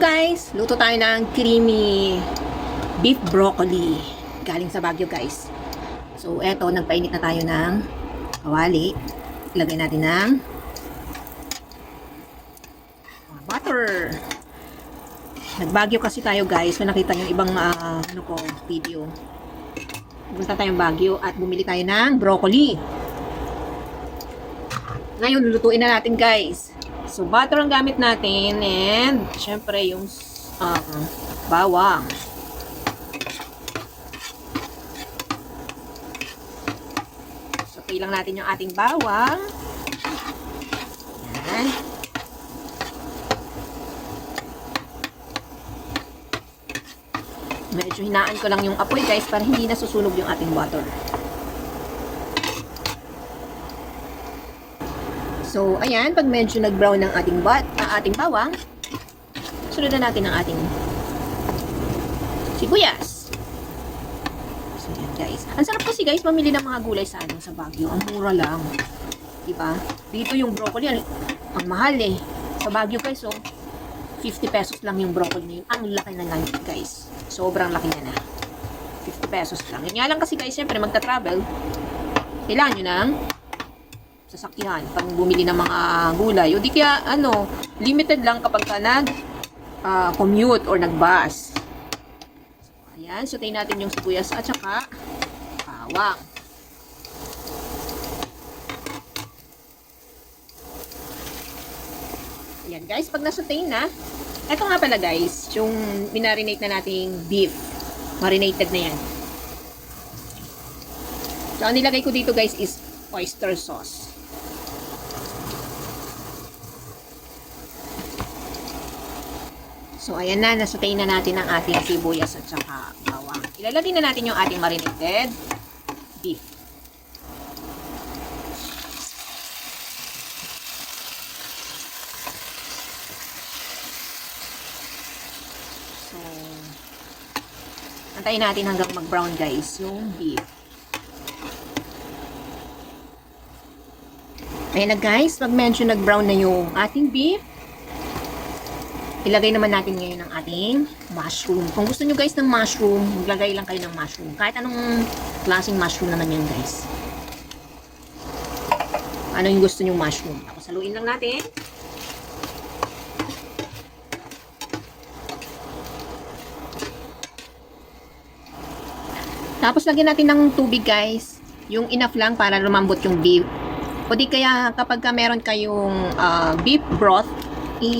guys, luto tayo ng creamy beef broccoli. Galing sa Baguio guys. So eto, nagpainit na tayo ng kawali. Ilagay natin ng butter. Nagbagyo kasi tayo guys. Kung nakita nyo ibang ah, ano ko, video. Punta tayong Baguio at bumili tayo ng broccoli. Ngayon, lulutuin na natin guys. So, butter ang gamit natin and syempre yung uh, bawang. So, lang natin yung ating bawang. Yan. Medyo hinaan ko lang yung apoy guys para hindi nasusunog yung ating butter. So, ayan, pag medyo nag-brown ng ating bat, uh, ating bawang, sunod na natin ang ating sibuyas. So, yan guys. Ang sarap kasi guys, mamili ng mga gulay sa ano, sa Baguio. Ang mura lang. Diba? Dito yung broccoli, ang, ang mahal eh. Sa Baguio guys, so, 50 pesos lang yung broccoli. Ang laki na lang guys. Sobrang laki na na. 50 pesos lang. Yun lang kasi guys, syempre magta-travel. Kailangan nyo ng sasakyan pag bumili ng mga gulay. O di kaya, ano, limited lang kapag ka nag ah, commute or nag-bus. So, ayan, sutayin natin yung sibuyas at saka bawang. Ayan guys, pag nasutayin na, eto nga pala guys, yung minarinate na nating beef. Marinated na yan. So, ang nilagay ko dito guys is oyster sauce. So, ayan na. Nasutay na natin ang ating sibuyas at saka bawang. Ilalagay na natin yung ating marinated beef. So, antayin natin hanggang mag-brown guys yung beef. Ayan na guys, pag medyo nag-brown na yung ating beef, ilagay naman natin ngayon ang ating mushroom. Kung gusto nyo guys ng mushroom, maglagay lang kayo ng mushroom. Kahit anong klaseng mushroom naman yan guys. Ano yung gusto nyo mushroom. Tapos haluin lang natin. Tapos lagyan natin ng tubig guys. Yung enough lang para lumambot yung beef. O di kaya kapag ka meron kayong ah, beef broth, i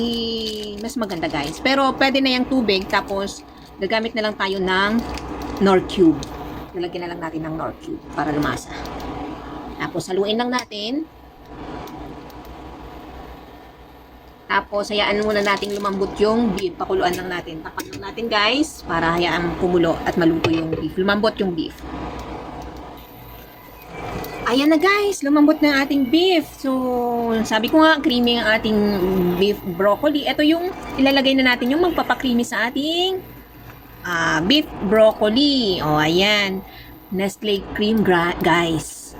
mas maganda guys. Pero pwede na yung tubig tapos gagamit na lang tayo ng Nor Cube. Lalagyan na lang natin ng Nor Cube para lumasa. Tapos haluin lang natin. Tapos hayaan muna nating lumambot yung beef. Pakuluan lang natin. Tapan lang natin guys para hayaan kumulo at maluto yung beef. Lumambot yung beef. Ayan na guys, lumambot na ating beef. So, sabi ko nga, creamy ang ating beef broccoli. Ito yung ilalagay na natin yung magpapakreamy sa ating ah, beef broccoli. O, ayan. Nestle cream guys.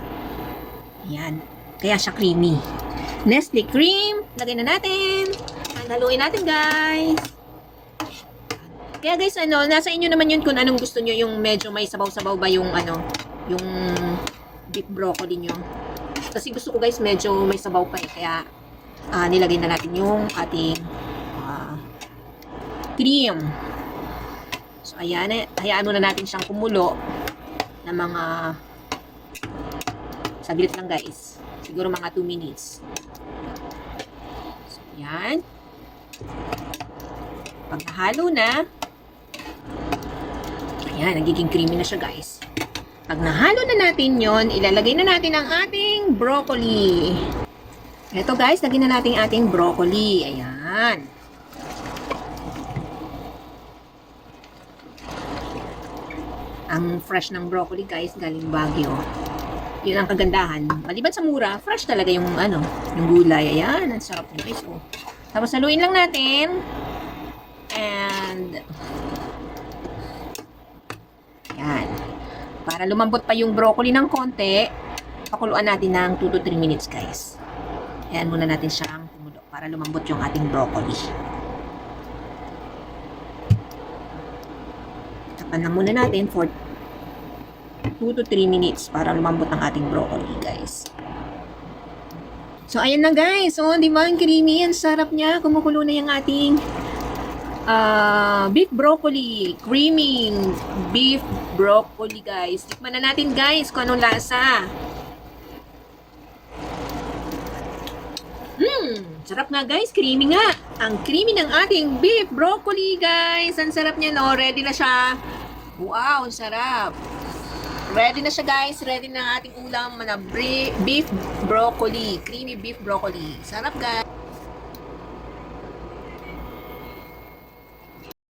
Ayan. Kaya siya creamy. Nestle cream. Lagay na natin. Haluin natin guys. Kaya guys, ano, nasa inyo naman yun kung anong gusto nyo. Yung medyo may sabaw-sabaw ba yung ano, yung beef broccoli nyo. Kasi gusto ko guys medyo may sabaw pa eh. Kaya ah, nilagay na natin yung ating ah, cream. So ayan, eh, hayaan muna natin siyang kumulo ng mga saglit lang guys. Siguro mga 2 minutes. So ayan. Pag nahalo na, ayan, nagiging creamy na siya guys. Pag nahalo na natin yon, ilalagay na natin ang ating broccoli. Ito guys, lagyan na natin ating broccoli. Ayan. Ang fresh ng broccoli guys, galing Baguio. Yun ang kagandahan. Maliban sa mura, fresh talaga yung ano, yung gulay. Ayan, ang sarap niya guys. Oh. Tapos haluin lang natin. And Ayan. Para lumambot pa yung broccoli ng konti, pakuluan natin ng 2 to 3 minutes, guys. Ayan muna natin siyang kumulo para lumambot yung ating broccoli. Takpan na muna natin for 2 to 3 minutes para lumambot ang ating broccoli, guys. So, ayan na guys. So, di ba ang creamy? Ang sarap niya. Kumukulo na yung ating ah beef broccoli. Creamy beef broccoli, guys. Tikman na natin, guys, kung anong lasa. Hmm, sarap nga guys, creamy nga. Ang creamy ng ating beef broccoli guys. Ang sarap niya no, ready na siya. Wow, sarap. Ready na siya guys, ready na ang ating ulam na beef broccoli, creamy beef broccoli. Sarap guys.